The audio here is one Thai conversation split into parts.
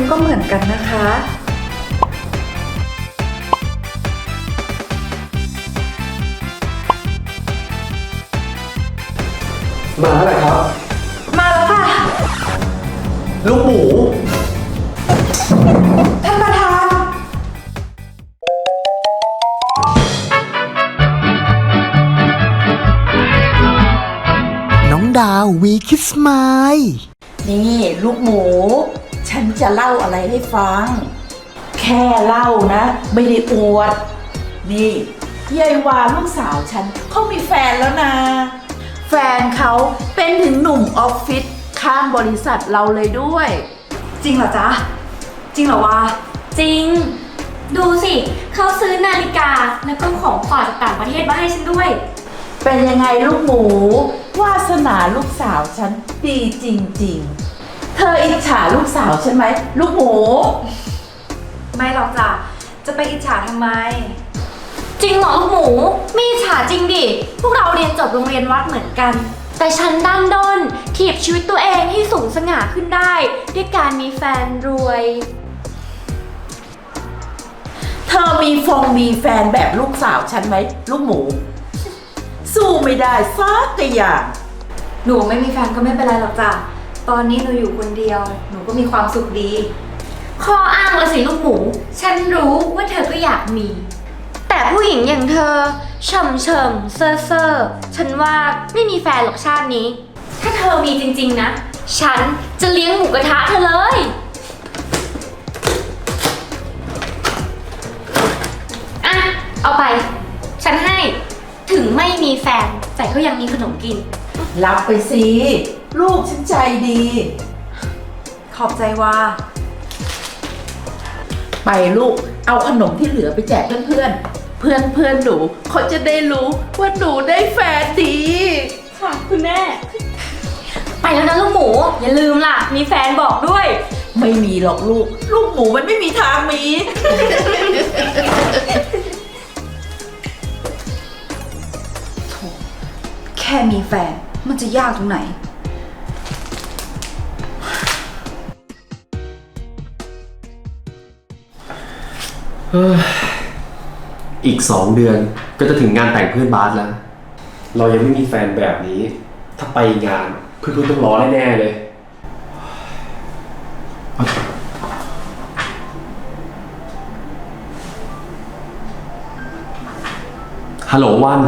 คุณก็เหมือนกันนะคะ มาแล้วครับ มาแล้วค่ะ ลูกหมู ท่านประธาน น้องดาววีคิสไมล์ นี่ ลูกหมู ฉันจะเล่าอะไรให้ฟัง แค่เล่านะ ไม่ได้อวด นี่ยายวาลูกสาวฉันเขามีแฟนแล้วนะ แฟนเขาเป็นถึงหนุ่มออฟฟิศข้างบริษัทเราเลยด้วย จริงเหรอจ๊ะ จริงเหรอวะจริง ดูสิเขาซื้อนาฬิกาแล้วก็ของฝากจากต่างประเทศมาให้ฉันด้วย เป็นยังไงลูกหมู วาสนาลูกสาวฉันดีจริง ๆ เธออิจฉาลูกสาวฉันไหม ลูกหมู ไม่หรอกจ้ะ จะไปอิจฉาทำไม จริงเหรอลูกหมู ไม่อิจฉาจริงดิ พวกเราเรียนจบโรงเรียนวัดเหมือนกัน แต่ฉันดันด้นถีบชีวิตตัวเองให้สูงสง่าขึ้นได้ ด้วยการมีแฟนรวย เธอมีฟงมีแฟนแบบลูกสาวฉันไหม ลูกหมู สู้ไม่ได้สักอย่าง หนูไม่มีแฟนก็ไม่เป็นไรหรอกจ้ะ ตอนนี้หนูอยู่คนเดียว หนูก็มีความสุขดี ข้ออ้างละสิลูกหมู ฉันรู้ว่าเธอก็อยากมี แต่ผู้หญิงอย่างเธอเฉมเฉมเซอร์เซอร์ฉันว่าไม่มีแฟนหรอกชาตินี้ ถ้าเธอมีจริง ๆ นะ ฉันจะเลี้ยงหมูกระทะเธอเลย อะ เอาไป ฉันให้ ถึงไม่มีแฟนแต่ก็ยังมีขนมกิน รับไปสิ ลูกฉันใจดี ขอบใจว่า ไปลูก เอาขนมที่เหลือไปแจกเพื่อนๆ เพื่อนเพื่อนๆหนูเขาจะได้รู้ว่าหนูได้แฟนดี ค่ะคุณแม่ ไปแล้วนะลูกหมู อย่าลืมล่ะ มีแฟนบอกด้วย ไม่มีหรอกลูก ลูกหมูมันไม่มีทางมีแค่มีแฟนมันจะยากตรงไหน อีกสองเดือนก็จะถึงงานแต่งเพื่อนบาสแล้ว เรายังไม่มีแฟนแบบนี้ ถ้าไปงานเพื่อนๆต้องร้อแน่ๆเลย ฮัลโหลวัน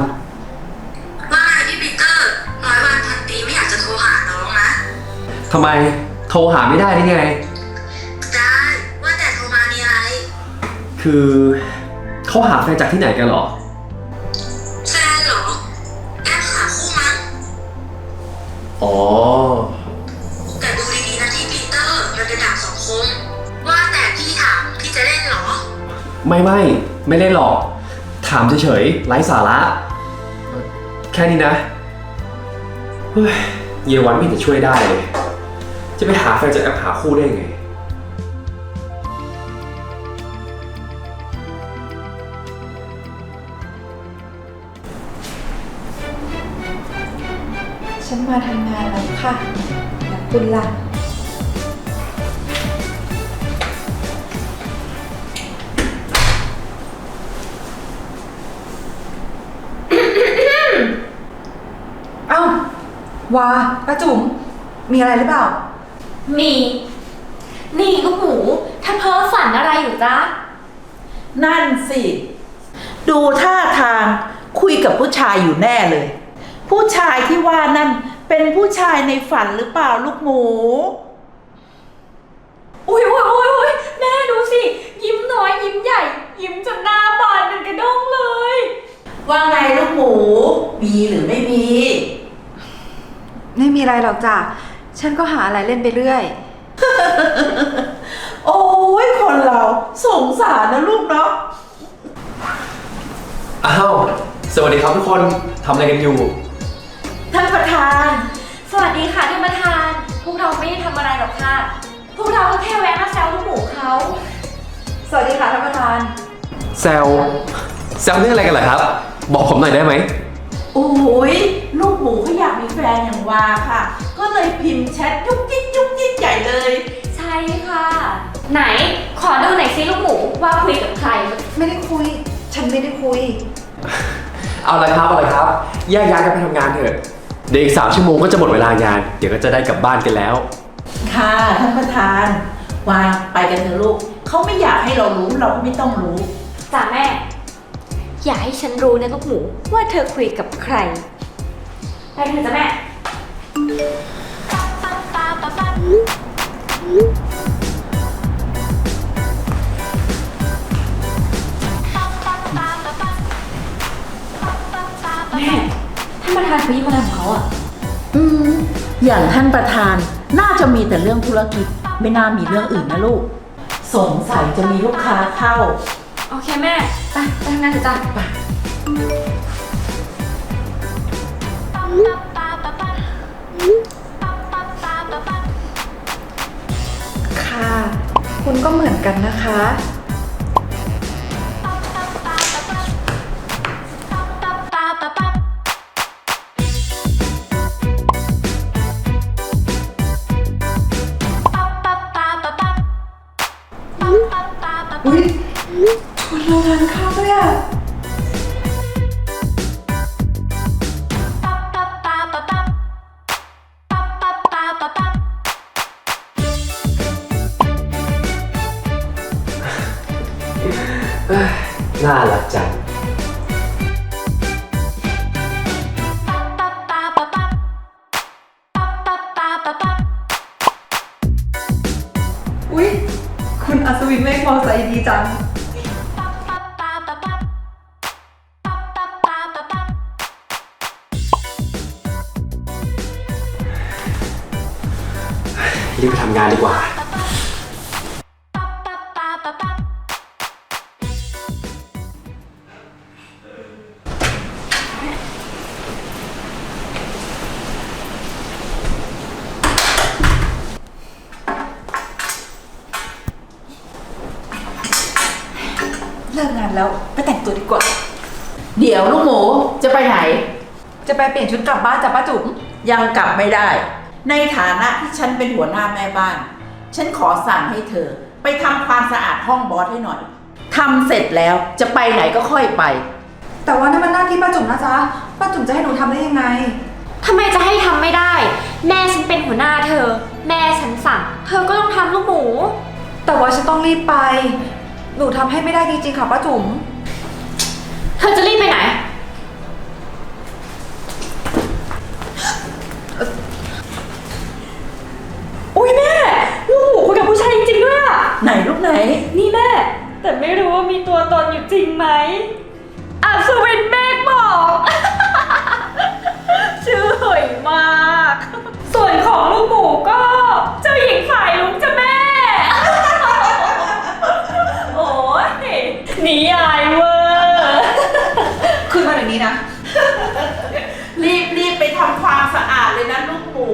ว่าไงพี่ปีเตอร์ร้อยวันพันปีไม่อยากจะโทรหาน้องนะ ทำไมโทรหาไม่ได้ได้ไง คือเขาหาแฟนจากที่ไหนกันเหรอ แฟนเหรอแอปหาคู่มั้งอ๋อ แต่ดูดีๆนะที่ปีเตอร์มันเป็นดาบสองคม ว่าแต่พี่ถามพี่จะเล่นเหรอ ไม่ไม่ไม่เล่นหรอก ถามเฉยๆไร้สาระเอ่อแค่นี้นะ เฮ้ย เยวันไม่เห็นจะช่วยได้เลย จะไปหาแฟนจากแอปหาคู่ได้ไง ฉันมาทำงานแล้วค่ะ แล้วคุณล่ะ เอ้า วาป้าจุ๋ม มีอะไรหรือเปล่า มี นี่ลูกหมู ถ้าเพ้อฝันอะไรอยู่จ๊ะ นั่นสิ ดูท่าทางคุยกับผู้ชายอยู่แน่เลย ผู้ชายที่ว่านั่นเป็นผู้ชายในฝันหรือเปล่าลูกหมู อุ้ยอุ้ยอุ้ยอุ้ยแม่ดูสิ ยิ้มน้อยยิ้มใหญ่ ยิ้มจนหน้าบานเป็นกระด้งเลย ว่าไงลูกหมู มีหรือไม่มี ไม่มีอะไรหรอกจ้ะ ฉันก็หาอะไรเล่นไปเรื่อย โอ้ยคนเราสงสารนะลูกเนาะอ้าว สวัสดีครับทุกคน ทำอะไรกันอยู่ ท่านประธาน สวัสดีค่ะท่านประธาน พวกเราไม่ได้ทำอะไรหรอกค่ะ พวกเราก็แค่แวะมาแซวลูกหมูเขาสวัสดีค่ะท่านประธาน แซวแซวเรื่องอะไรกันเหรอครับ บอกผมหน่อยได้ไหมโอ้ยลูกหมูเขาอยากมีแฟนอย่างวาค่ะ ก็เลยพิมพ์แชทยุกยิกยุกยิกใหญ่เลย ใช่ค่ะนไหนขอดูหน่อยสิลูกหมูว่าคุยกับใคร ไม่ได้คุย ฉันไม่ได้คุย เอาเลยครับเอาเลยครับแยกย้ายกันไปทำงานเถอะ เดี๋ยวอีกสามชั่วโมงก็จะหมดเวลางาน เดี๋ยวก็จะได้กลับบ้านกันแล้ว ค่ะท่านประธานวางไปกันเถอะลูกเขาไม่อยากให้เรารู้เราก็ไม่ต้องรู้ จ้ะแม่ อย่าให้ฉันรู้นะลูกหมู ว่าเธอคุยกับใครไปเถอะจ้ะแม่แม่ท่านประธานเขายิ้มอะไรของเขาอะอืมอย่างท่านประธานน่าจะมีแต่เรื่องธุรกิจ ไม่น่ามีเรื่องอื่นนะลูก สงสัยจะมีลูกค้าเข้า โอเคแม่ ไปไปทำงานเถอะจ้ะค่ะ คุณก็เหมือนกันนะคะ อัศวินเมฆมอไซค์ดีจัง รีบไปทำงานดีกว่า ไปเปลี่ยนชุดกลับบ้านจ้ะป้าจุ๋มยังกลับไม่ได้ ในฐานะที่ฉันเป็นหัวหน้าแม่บ้าน ฉันขอสั่งให้เธอ ไปทำความสะอาดห้องบอสให้หน่อยทำเสร็จแล้วจะไปไหนก็ค่อยไป แต่ว่านั่นมันหน้าที่ป้าจุ๋มนะจ๊ะป้าจุ๋มจะให้หนูทำได้ยังไง ทำไมจะให้ทำไม่ได้ แม่ฉันเป็นหัวหน้าเธอ แม่ฉันสั่ง เธอก็ต้องทำลูกหมู แต่ว่าฉันต้องรีบไป หนูทำให้ไม่ได้จริงๆค่ะป้าจุ๋ม เธอจะรีบไปไหน อุ้ยแม่ ลูกหมูคุยกับผู้ชายจริงๆด้วยอะ ไหน นี่แม่แต่ไม่รู้ว่ามีตัวตนอยู่จริงไหมอัศวินเมฆบอก ชื่อเหยมาก ส่วนของลูกหมูก็เจ้าหญิงสายลุงจ้ะแม่ โอ้ยนิยายเวอร์คืนมาเดี๋ยนี้นะ รีบรีบไปทำความสะอาดเลยนะลูกหมู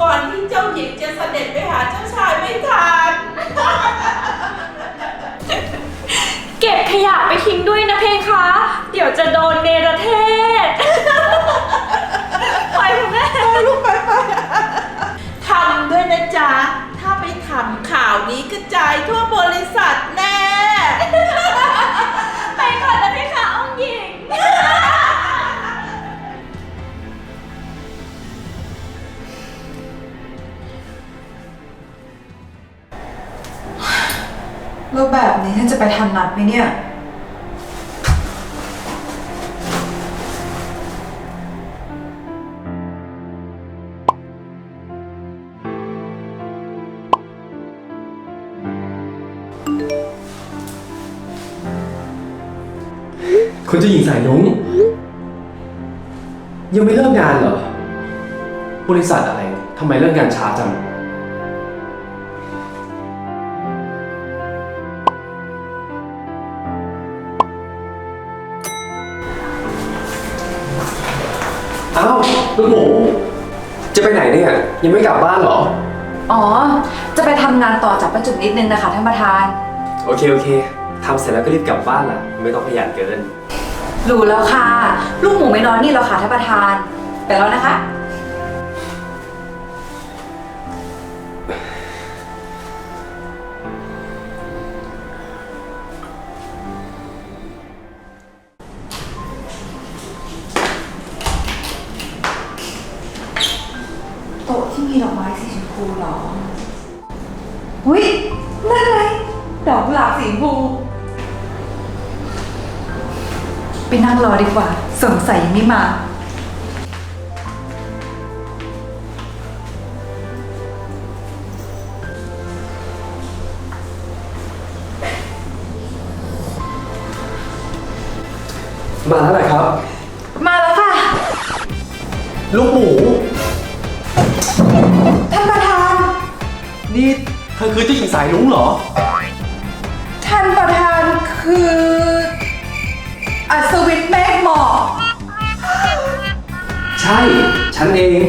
ก่อนที่เจ้าหญิง ไปทันนัดไหมเนี่ย คุณเจะหญิงสายลุงยังไม่เลิกงานเหรอ บริษัทอะไรทำไมเลิกงานช้าจัง ลูกหมู จะไปไหนเนี่ย ยังไม่กลับบ้านเหรอ อ๋อ จะไปทำงานต่อจากป้าจุ๋มนิดนึงนะคะท่านประธาน โอเค โอเคทำเสร็จแล้วก็รีบกลับบ้านล่ะ ไม่ต้องขยันเกิน รู้แล้วค่ะ ลูกหมูไม่นอนนี่แล้วค่ะท่านประธาน ไปแล้วนะคะ โต๊ะที่มีดอกไม้สีชมพูหรออุ้ยนั่นไงดอกหลาบสีชมพูไปนั่งรอดีกว่า สงสัยยังไม่มา มาแล้วเหรอครับ มาแล้วค่ะ ลูกหมู อคือเจ้าหญิงสายลุงเหรอ ท่านประธานคือ อัศวินเมฆหมอก ใช่ ฉันเอง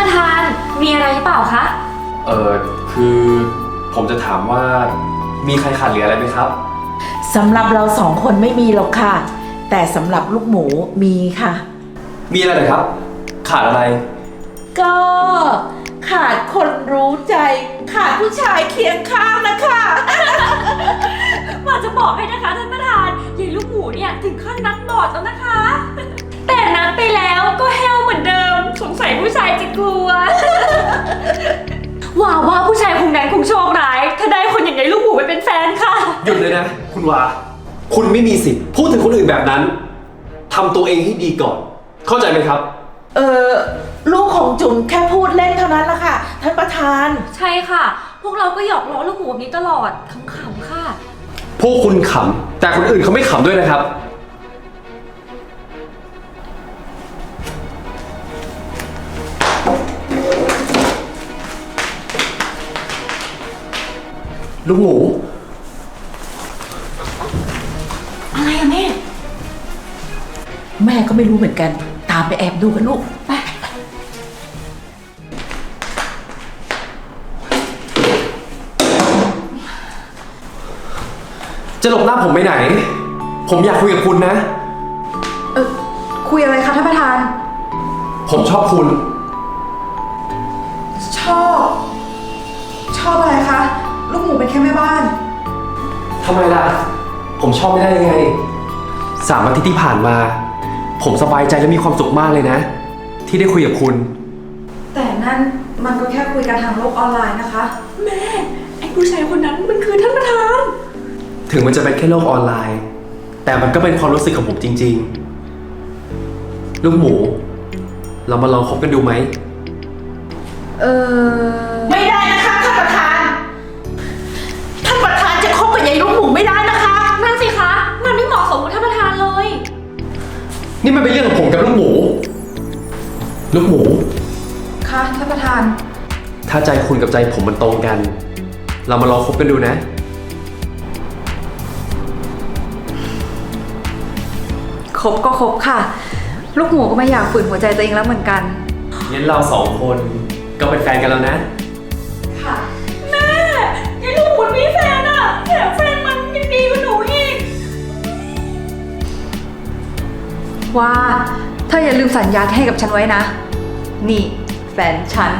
ประธานมีอะไรหรือเปล่าคะ เออคือผมจะถามว่ามีใครขาดเหลืออะไรไหมครับ สำหรับเราสองคนไม่มีหรอกค่ะ แต่สำหรับลูกหมูมีค่ะ มีอะไรเหรอครับ ขาดอะไร ก็ขาดคนรู้ใจ ขาดผู้ชายเคียงข้างนะคะ ว่าจะบอกให้นะคะท่านประธานยายลูกหมูเนี่ยถึงขั้นนัดบอดแล้วนะคะ แต่นัดไปแล้วก็แฮวเหมือนเดิม สงสัยผู้ชายจะกลัว ว่าว่าผู้ชายคงนั้นคงโชคร้าย ถ้าได้คนอย่างไงลูกหมูไปเป็นแฟนค่ะ หยุดเลยนะ คุณวา คุณไม่มีสิทธิ์พูดถึงคนอื่นแบบนั้นทำตัวเองให้ดีก่อน เข้าใจไหมครับ เออลูกของจุ๋มแค่พูดเล่นเท่านั้นละค่ะ ท่านประธาน ใช่ค่ะ พวกเราก็หยอกล้อลูกหมูแบบนี้ตลอดขำๆค่ะ พวกคุณขำแต่คนอื่นเขาไม่ขำด้วยนะครับ ลูกหมู อะไรอะแม่ แม่ก็ไม่รู้เหมือนกัน ตามไปแอบดูกันลูก ไป จะหลบหน้าผมไปไหน ผมอยากคุยกับคุณนะ เออคุยอะไรคะท่านประธาน ผมชอบคุณ ชอบ ชอบอะไรคะ ลูกหมูเป็นแค่แม่บ้าน ทำไมล่ะ ผมชอบไม่ได้ยังไง สามอาทิตย์ที่ผ่านมา ผมสบายใจและมีความสุขมากเลยนะ ที่ได้คุยกับคุณ แต่นั่นมันก็แค่คุยกันทางโลกออนไลน์นะคะ แม่ ไอ้ผู้ชายคนนั้นมันคือท่านประธาน ถึงมันจะเป็นแค่โลกออนไลน์ แต่มันก็เป็นความรู้สึกของผมจริง ๆ ลูกหมู เรามาลองคบกันดูไหม เออ นี่มันเป็นเรื่องของผมกับลูกหมู ลูกหมูค่ะท่านประธาน ถ้าใจคุณกับใจผมมันตรงกัน เรามาลองคบกันดูนะคบก็คบค่ะ ลูกหมูก็ไม่อยากฝืนหัวใจตัวเองแล้วเหมือนกัน งั้นเราสองคนก็เป็นแฟนกันแล้วนะค่ะ ว่าเธออย่าลืมสัญญาที่ให้กับฉันไว้นะ นี่แฟนฉัน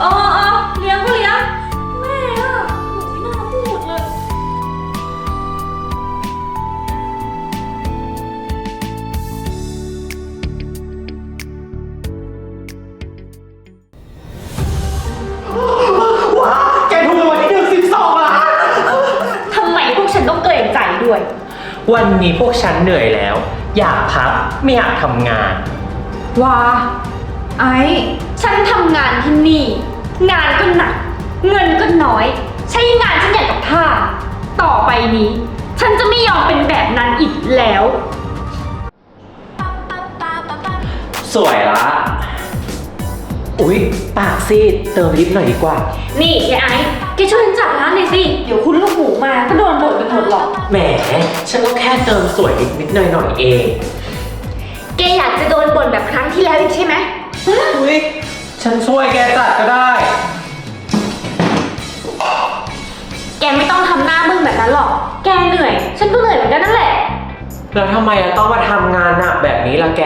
เออเออเลี้ยงก็เลี้ยง วันนี้พวกฉันเหนื่อยแล้ว อยากพักไม่อยากทำงานว่าไอ้ฉันทำงานที่นี่ งานก็หนัก เงินก็น้อย ใช้งานฉันอย่างกับท่าสต่อไปนี้ ฉันจะไม่ยอมเป็นแบบนั้นอีกแล้ว สวยละ อุ๊ย ปากซีดเติมลิปหน่อยดีกว่า นี่ยายไอ้ แกช่วยฉันจัดร้านหน่อยสิ เดี๋ยวคุณลูกหมูมาก็โดนบ่นไปหมดหรอก แหม ฉันก็แค่เติมสวยนิดนิดๆหน่อยหน่อยๆเอง แกอยากจะโดนบ่นแบบครั้งที่แล้วอีกใช่ไหมอุ๊ย ฉันช่วยแกจัดก็ได้ แกไม่ต้องทำหน้ามึงแบบนั้นหรอก แกเหนื่อย ฉันก็เหนื่อยเหมือนกันนั่นแหละ แล้วทำไมต้องมาทำงานหนักแบบนี้ล่ะแก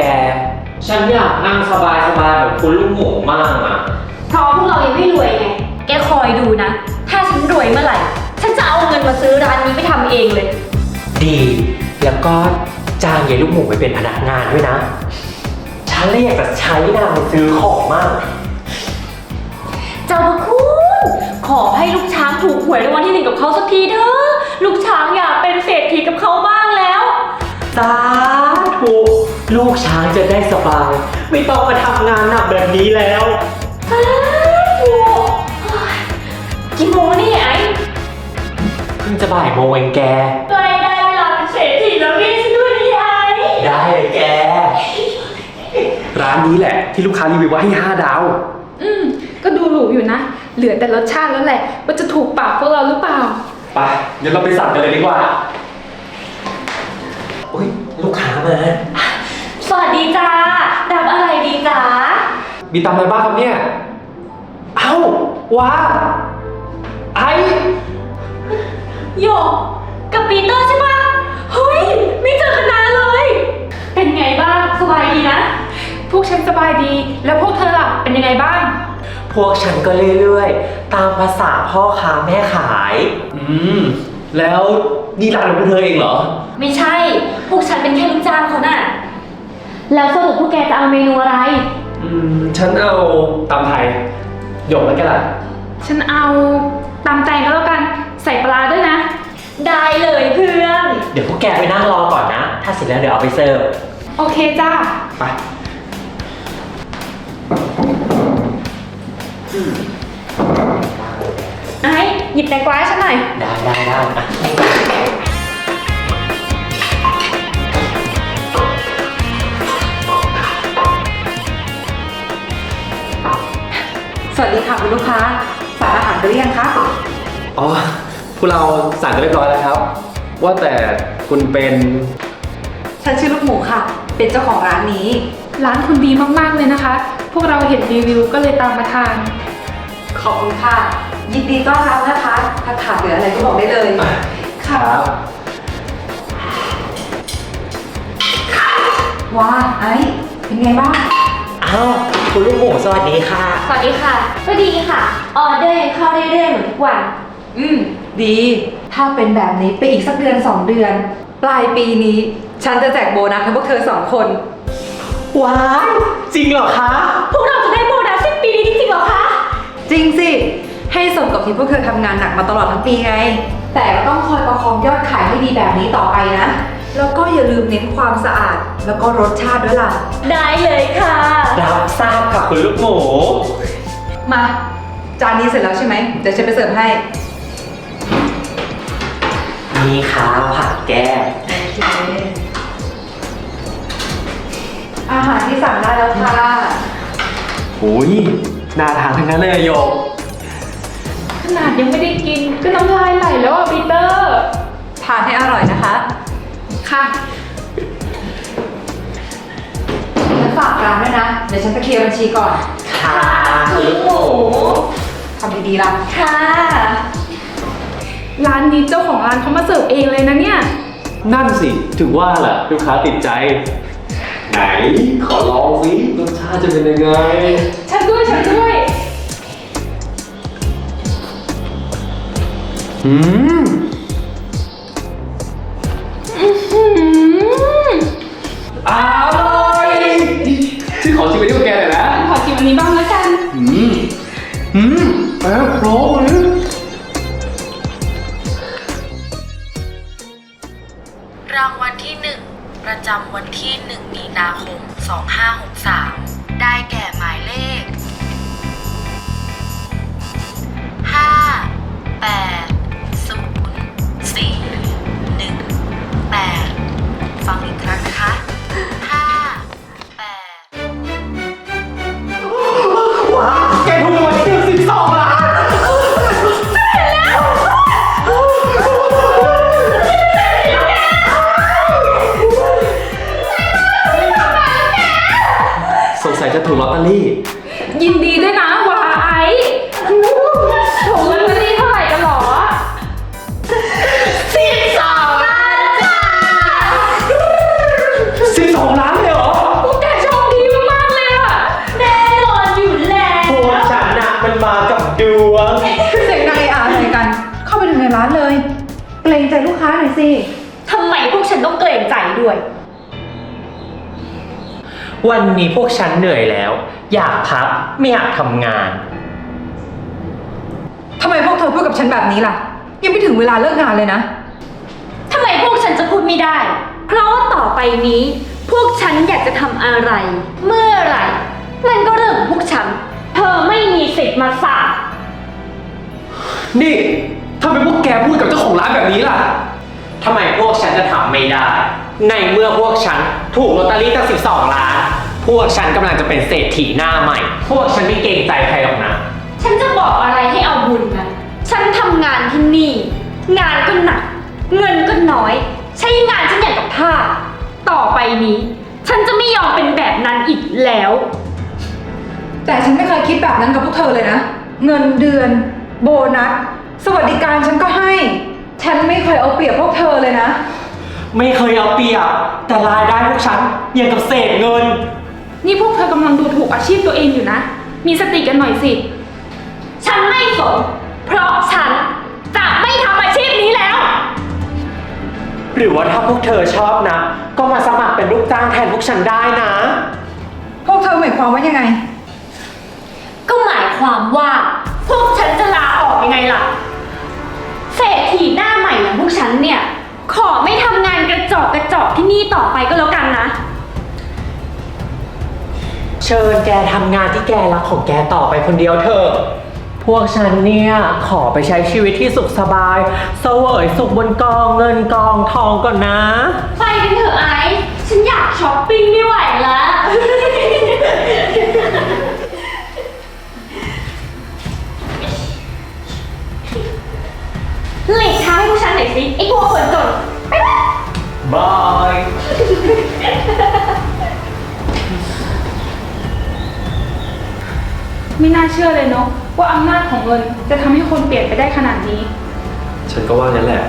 ฉันอยากนั่งสบายๆแบบคุณลูกหมูมากอะเพราะพวกเรายังไม่รวยไง แกคอยดูนะ ถ้าฉันรวยเมื่อไหร่ ฉันจะเอาเงินมาซื้อร้านนี้ไปทำเองเลย ดี แล้วก็จ้างยายลูกหมูไปเป็นพนักงานด้วยนะ ฉันเลยอยากจะใช้นางไปซื้อของมาก เจ้าพระคุณ ขอให้ลูกช้างถูกหวยรางวัลที่หนึ่งกับเขาสักทีเถอะ ลูกช้างอยากเป็นเศรษฐีกับเขาบ้างแล้ว สาธุลูกช้างจะได้สบาย ไม่ต้องมาทำงานหนักแบบนี้แล้วสาธุ กี่โมงแล้วนี่ไอ้เพิ่งจะบ่ายโมงเองแก ตัวเองได้เวลาเป็นเศรษฐีแล้วนี่ฉันด้วยนี่ไอ้ได้เลยแก ร้านนี้แหละ ที่ลูกค้ารีวิวว่าให้5ดาว อืม ก็ดูหรูอยู่นะ เหลือแต่รสชาติแล้วแหละ ว่าจะถูกปากพวกเราหรือเปล่า ไป เดี๋ยวเราไปสั่งกันเลยดีกว่าอุ้ยลูกค้ามา สวัสดีจ้ารับอะไรดีจ้ามีตำอะไรบ้างครับเนี่ย เอ้าว้า ไอโยกกับปีเตอร์ใช่ปะเฮ้ย ไม่เจอกันนานเลย เป็นไงบ้าง สบายดีนะ พวกฉันสบายดี แล้วพวกเธอล่ะ เป็นยังไงบ้าง พวกฉันก็เรื่อยๆ ตามภาษาพ่อค้าแม่ขาย อืม แล้วนี่ร้านของพวกเธอเองเหรอ ไม่ใช่ พวกฉันเป็นแค่ลูกจ้างเขาน่ะ แล้วสรุปพวกแกจะเอาเมนูอะไร อืม ฉันเอาตำไทยหยกแล้วกันล่ะ ฉันเอา ตำแตงก็แล้วกันใส่ปลาด้วยนะ ได้เลยเพื่อน เดี๋ยวพวกแกไปนั่งรอก่อนนะ ถ้าเสร็จแล้วเดี๋ยวเอาไปเสิร์ฟ โอเคจ้า ไป ไอ้หยิบแตงกวาให้ฉันหน่อย ได้ได้ได้อะ หารไปหรือยังคะอ๋อพวกเราสั่งกันเรียบร้อยแล้วครับ ว่าแต่คุณเป็นฉันชื่อลูกหมูค่ะ เป็นเจ้าของร้านนี้ ร้านคุณดีมากๆเลยนะคะ พวกเราเห็นรีวิวก็เลยตามมาทาน ขอบคุณค่ะ ยินดีต้อนรับนะคะ ถ้าขาดเหลืออะไรก็บอกได้เลย ครับว้าไอ้เป็นไงบ้าง อ้าวคุณลูกหมูสวัสดีค่ะ สวัสดีค่ะ ก็ดีค่ะ ออเดอร์ยังเข้าเรื่อยๆเหมือนทุกวัน อืม ดี ถ้าเป็นแบบนี้ไปอีกสักเดือนสองเดือน ปลายปีนี้ ฉันจะแจกโบนัสให้พวกเธอสองคน ว้ายจริงเหรอคะ พวกเราจะได้โบนัสสิ้นปีนี้จริงๆเหรอคะ จริงสิ ให้สมกับที่พวกเธอทำงานหนักมาตลอดทั้งปีไง แต่ก็ต้องคอยประคองยอดขายให้ดีแบบนี้ต่อไปนะ แล้วก็อย่าลืมเน้นความสะอาด แล้วก็รสชาติด้วยล่ะ ได้เลยค่ะ รับทราบค่ะคุณลูกหมู มา จานนี้เสร็จแล้วใช่ไหมเดี๋ยวฉันไปเสิร์ฟให้ นี่ค่ะผักแก้มอาหารที่สั่งได้แล้วค่ะ โอ้ยน่าทานทั้งนั้นเลยอะโยก ขนาดยังไม่ได้กินก็น้ำลายไหลแล้วอะปีเตอร์ ทานให้อร่อยนะคะ ค่ะฉันฝากร้านด้วยนะ เดี๋ยวฉันไปเคลียร์บัญชีก่อน ค่ะคุณลูกหมูทำดีๆล่ะค่ะ ร้านนี้เจ้าของร้านเขามาเสิร์ฟเองเลยนะเนี่ย นั่นสิ ถึงว่าล่ะ ลูกค้าติดใจ ไหน ขอลองสิรสชาติจะเป็นยังไง ฉันด้วยฉันด้วย อืม อ้าวชื่ขอชิมไปด้วยแกเลยนะขอชิมอันนี้บ้างแล้วกัน อืม อืมแป๊ร้อรเลยรางวัลที่หนึ่งประจำวันที่หนึ่งมีนาคม 2563 ได้แก่หมายเลข 5 8 0 4 1 8 วันนี้พวกฉันเหนื่อยแล้ว อยากพักไม่อยากทำงาน ทำไมพวกเธอพูดกับฉันแบบนี้ล่ะ ยังไม่ถึงเวลาเลิกงานเลยนะ ทำไมพวกฉันจะพูดไม่ได้ เพราะว่าต่อไปนี้ พวกฉันอยากจะทำอะไร เมื่อไหร่ มันก็เรื่องของพวกฉัน เธอไม่มีสิทธิ์มาสั่ง นี่ทำไมพวกแกพูดกับเจ้าของร้านแบบนี้ล่ะ ทำไมพวกฉันจะทำไม่ได้ ในเมื่อพวกฉันถูกลอตเตอรี่ตั้ง12 ล้าน พวกฉันกำลังจะเป็นเศรษฐีหน้าใหม่ พวกฉันไม่เกรงใจใครหรอกนะ ฉันจะบอกอะไรให้เอาบุญนะ ฉันทำงานที่นี่ งานก็หนัก เงินก็น้อย ใช้งานฉันอย่างกับทาสต่อไปนี้ ฉันจะไม่ยอมเป็นแบบนั้นอีกแล้ว แต่ฉันไม่เคยคิดแบบนั้นกับพวกเธอเลยนะ เงินเดือน โบนัส สวัสดิการฉันก็ให้ ฉันไม่เคยเอาเปรียบพวกเธอเลยนะ ไม่เคยเอาเปรียบแต่รายได้พวกฉันอย่างกับเศษเงิน นี่พวกเธอกำลังดูถูกอาชีพตัวเองอยู่นะ มีสติกันหน่อยสิ ฉันไม่สนเพราะฉันจะไม่ทำอาชีพนี้แล้ว หรือว่าถ้าพวกเธอชอบนะ ก็มาสมัครเป็นลูกจ้างแทนพวกฉันได้นะ พวกเธอหมายความว่ายังไง ก็หมายความว่า พวกฉันจะลาออกยังไงล่ะ เศรษฐีหน้าใหม่อย่างพวกฉันเนี่ย ขอไม่ทำงานกระจอกกระจอกที่นี่ต่อไปก็แล้วกันนะ เชิญแกทำงานที่แกรักของแกต่อไปคนเดียวเถอะ พวกฉันเนี่ย ขอไปใช้ชีวิตที่สุขสบายเสวยสุขบนกองเงินกองทองก่อนนะ ไปกันเถอะไอซ์ฉันอยากช้อปปิ้งไม่ไหวแล้ว ว่าอำนาจของเงินจะทำให้คนเปลี่ยนไปได้ขนาดนี้ ฉันก็ว่างั้นแหละ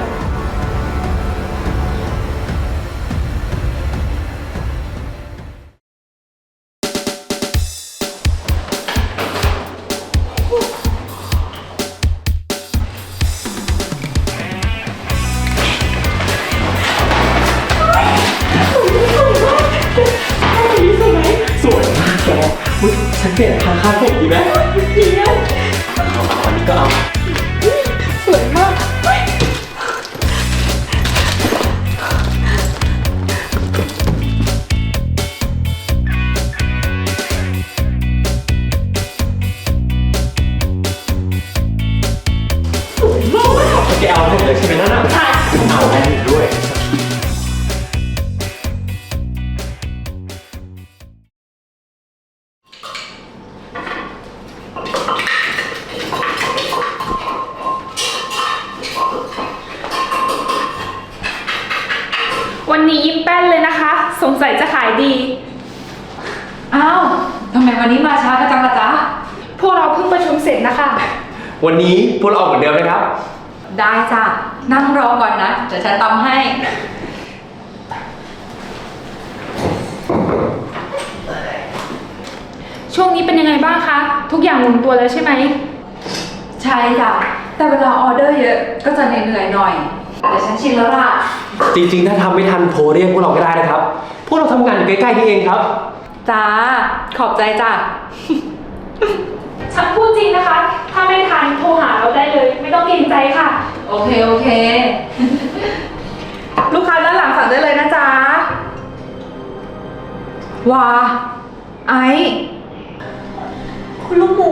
ช่วงนี้เป็นยังไงบ้างคะ ทุกอย่างลงตัวแล้วใช่ไหม ใช่จ้ะแต่เวลาออเดอร์เยอะก็จะเหนื่อยๆหน่อย แต่ฉันชินแล้วล่ะ จริงๆ ถ้าทำไม่ทันโทรเรียกพวกเราก็ได้นะครับ พวกเราทำงานอยู่ใกล้ๆนี่เองครับ จ้า ขอบใจจ้ะ ฉันพูดจริงนะคะ ถ้าไม่ทันโทรหาเราได้เลย ไม่ต้องเกรงใจค่ะ โอเค โอเค ลูกค้าด้านหลังสั่งได้เลยนะจ๊ะว้าไอซ์ คุณลูกหมู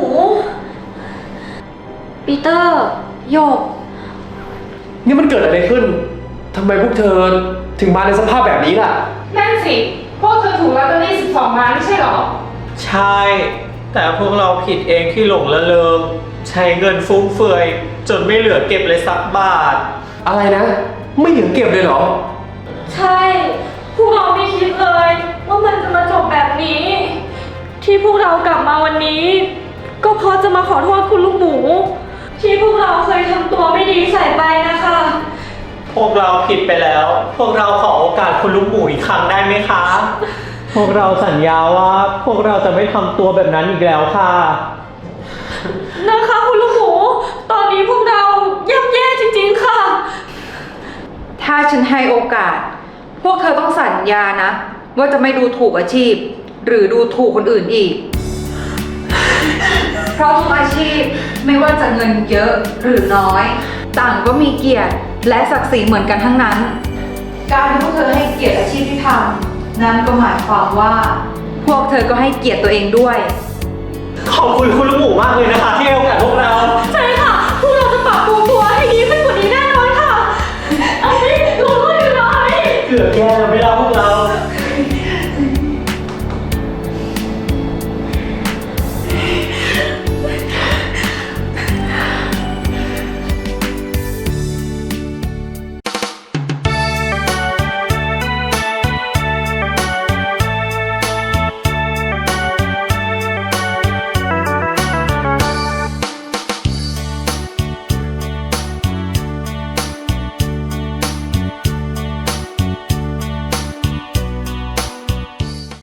ปีเตอร์โยก นี่มันเกิดอะไรขึ้น ทำไมพวกเธอถึงมาในสภาพแบบนี้ล่ะ นั่นสิ พวกเธอถูกลอตเตอรี่12ล้านไม่ใช่เหรอ ใช่ แต่พวกเราผิดเองที่หลงละเริงใช้เงินฟุ่มเฟือย จนไม่เหลือเก็บเลยสักบาท อะไรนะ ไม่เหลือเก็บเลยเหรอ ใช่ พวกเราไม่คิดเลย ว่ามันจะมาจบแบบนี้ ที่พวกเรากลับมาวันนี้ ก็เพราะจะมาขอโทษคุณลูกหมู ที่พวกเราเคยทำตัวไม่ดีใส่ไปนะคะ พวกเราผิดไปแล้ว พวกเราขอโอกาสคุณลูกหมูอีกครั้งได้ไหมคะ พวกเราสัญญาว่าพวกเราจะไม่ทำตัวแบบนั้นอีกแล้วค่ะ นะคะคุณลูกหมู ตอนนี้พวกเราย่ำแย่จริงๆค่ะฉันให้โอกาส พวกเธอต้องสัญญานะ ว่าจะไม่ดูถูกอาชีพ หรือดูถูกคนอื่นอีก เพราะทุกอาชีพไม่ว่าจะเงินเยอะหรือน้อย ต่างก็มีเกียรติและศักดิ์ศรีเหมือนกันทั้งนั้น การที่พวกเธอให้เกียรติอาชีพที่ทำนั้นก็หมายความว่า พวกเธอก็ให้เกียรติตัวเองด้วย ขอบคุณคุณลูกหมูมากเลยนะคะ ที่ให้โอกาสพวกเรา ใช่ค่ะ พวกเราจะปรับปรุงตัวให้ดีขึ้นกว่านี้แน่นอนค่ะ อันนี้ลงมือเลย เกือบแย่แล้ว